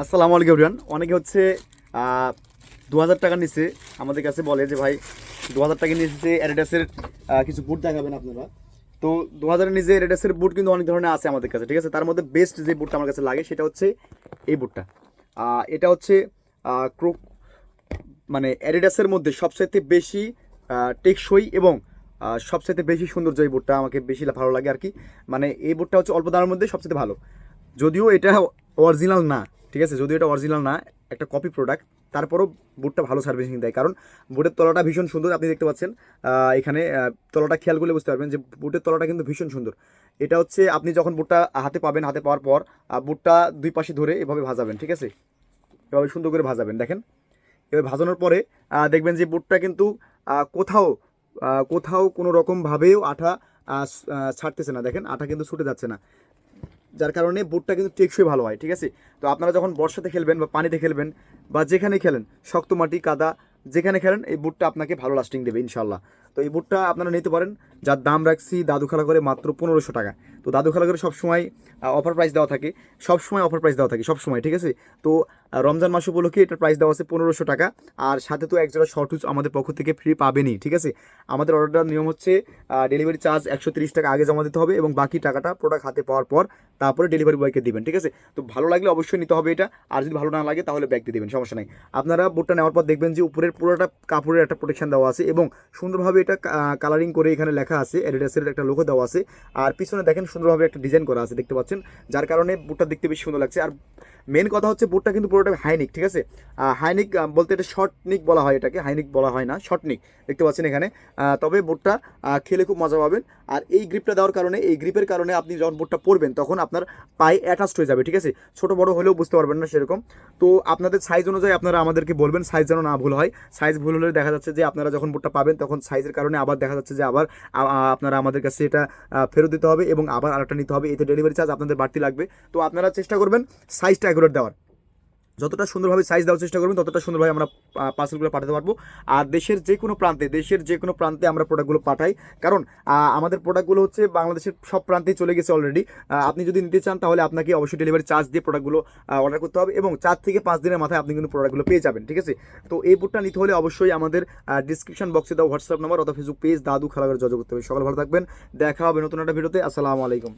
আসসালামু আলাইকুম রিয়ান অনেকে হচ্ছে দু হাজার টাকা নিচে আমাদের কাছে বলে যে, ভাই দু হাজার টাকা নিচে অ্যাডিডাসের কিছু বুট দেখাবেন আপনারা। তো দু হাজারের নিচে অ্যাডিডাসের বুট কিন্তু অনেক ধরনের আছে আমাদের কাছে, ঠিক আছে? তার মধ্যে বেস্ট যে বুটটা আমার কাছে লাগে, সেটা হচ্ছে এই বুটটা এটা হচ্ছে ক্রো মানে অ্যাডিডাসের মধ্যে সবচাইতে বেশি টেকসই এবং সবচাইতে বেশি সৌন্দর্য এই বুটটা আমাকে বেশি ভালো লাগে আর কি মানে এই বুটটা হচ্ছে অল্প দামের মধ্যে সবচেয়ে ভালো। যদিও এটা অরিজিনাল না ঠিক আছে? যদিও এটা অরিজিনাল না, একটা কপি প্রোডাক্ট তারপরও বুটটা ভালো সার্ভিসিং দেয়। কারণ বুটের তলাটা ভীষণ সুন্দর, আপনি দেখতে পাচ্ছেন এখানে তলাটা খেয়াল করলে বুঝতে পারবেন যে বুটের তলাটা কিন্তু ভীষণ সুন্দর। এটা হচ্ছে আপনি যখন বুটটা হাতে পাবেন, হাতে পাওয়ার পর বুটটা দুই পাশে ধরে এভাবে ভাজাবেন, ঠিক আছে? এভাবে সুন্দর করে ভাজাবেন, দেখেন। এভাবে ভাজানোর পরে দেখবেন যে বুটটা কিন্তু কোথাও কোথাও কোনো রকমভাবেও আঠা ছাড়তেছে না, দেখেন? আঠা কিন্তু ছুটে যাচ্ছে না। যার কারণে বুটটা কিন্তু টেকসই ভালো হয়, ঠিক আছে? তো আপনারা যখন বর্ষাতে খেলবেন বা পানিতে খেলবেন বা যেখানে খেলেন, শক্ত মাটি, কাদা, যেখানে খেলেন, এই বুটটা আপনাকে ভালো লাস্টিং দেবে ইনশাল্লাহ তো এই বুটটা আপনারা নিতে পারেন, যার দাম রাখছি দাদু খেলা করে মাত্র পনেরোশো টাকা। তো দাদু খেলা করে সবসময় অফার প্রাইস দেওয়া থাকে, সবসময় অফার প্রাইস দেওয়া থাকে, সবসময়, ঠিক আছে? তো রমজান মাস উপলক্ষে এটার প্রাইস দেওয়া আছে পনেরোশো টাকা, আর সাথে তো একজোড়া শর্ট হুজ আমাদের পক্ষ থেকে ফ্রি পাবেনই, ঠিক আছে? আমাদের অর্ডারটার নিয়ম হচ্ছে ডেলিভারি চার্জ একশো টাকা আগে জমা দিতে হবে এবং বাকি টাকাটা প্রোডাক্ট হাতে পাওয়ার পর তারপরে ডেলিভারি বয়কে দেবেন, ঠিক আছে? তো ভালো লাগলে অবশ্যই নিতে হবে এটা, আর যদি ভালো না লাগে তাহলে ব্যাগ দিয়ে দেবেন, সমস্যা নাই। আপনারা বুটটা নেওয়ার পর দেখবেন যে উপরের পুরোটা কাপড়ের একটা প্রোটেকশন দেওয়া আছে এবং সুন্দরভাবে এটা কালারিং করে এখানে লেখা আছে অ্যাডিডাসের একটা লোগো দেওয়া আছে। আর পিছনে দেখেন সুন্দরভাবে একটা ডিজাইন করা আছে, দেখতে পাচ্ছেন? যার কারণে বুটটা দেখতে বেশি সুন্দর লাগছে। আর মেন কথা হচ্ছে বুটটা কিন্তু পুরোটা হাইনিক ঠিক আছে? হাইনিক বলতে এটা শর্ট নিক বলা হয় এটাকে হাইনিক বলা হয় না শর্ট নিক দেখতে পাচ্ছেন এখানে? তবে বুটটা খেলে খুব মজা পাবেন। আর এই গ্রিপটা দেওয়ার কারণে, এই গ্রিপের কারণে আপনি যখন বুটটা পরবেন, তখন আপনার পায়ে অ্যাটাচড হয়ে যাবে, ঠিক আছে? ছোট বড় হলেও বুঝতে পারবেন না সেরকম। তো আপনাদের সাইজ অনুযায়ী আপনারা আমাদেরকে বলবেন সাইজ যেন না ভুল হয়। সাইজ ভুল হলে দেখা যাচ্ছে যে আপনারা যখন বুটটা পাবেন, তখন সাইজের কারণে আবার দেখা যাচ্ছে যে আবার আপনারা আমাদের কাছে এটা ফেরত দিতে হবে এবং আবার আরেকটা নিতে হবে। এতে ডেলিভারি চার্জ আপনাদের বাড়তি লাগবে। তো আপনারা চেষ্টা করবেন সাইজটা অ্যাকুরেট দেওয়ার। যতটা সুন্দরভাবে সাইজ দেওয়ার চেষ্টা করবেন, ততটা সুন্দরভাবে আমরা পার্সেলগুলো পাঠাতে পারব। আর দেশের যে কোনো প্রান্তে, দেশের যে কোনো প্রান্তে আমরা প্রোডাক্টগুলো পাঠাই। কারণ আমাদের প্রোডাক্টগুলো হচ্ছে বাংলাদেশের সব প্রান্তেই চলে গেছে অলরেডি আপনি যদি নিতে চান, তাহলে আপনাকে অবশ্যই ডেলিভারি চার্জ দিয়ে প্রোডাক্টগুলো অর্ডার করতে হবে। এবং চার থেকে পাঁচ দিনের মাথায় আপনি কিন্তু প্রোডাক্টগুলো পেয়ে যাবেন, ঠিক আছে? তো এই বুটটা নিতে হলে অবশ্যই আমাদের ডিসক্রিপশন বক্সে দেওয়া হোয়াটসঅ্যাপ নাম্বার অথবা ফেসবুক পেজ দাদু খেলাঘর যোগাযোগ করতে হবে। সকাল ভালো থাকবেন। দেখা হবে নতুন একটা ভিডিওতে আসসালামু আলাইকুম।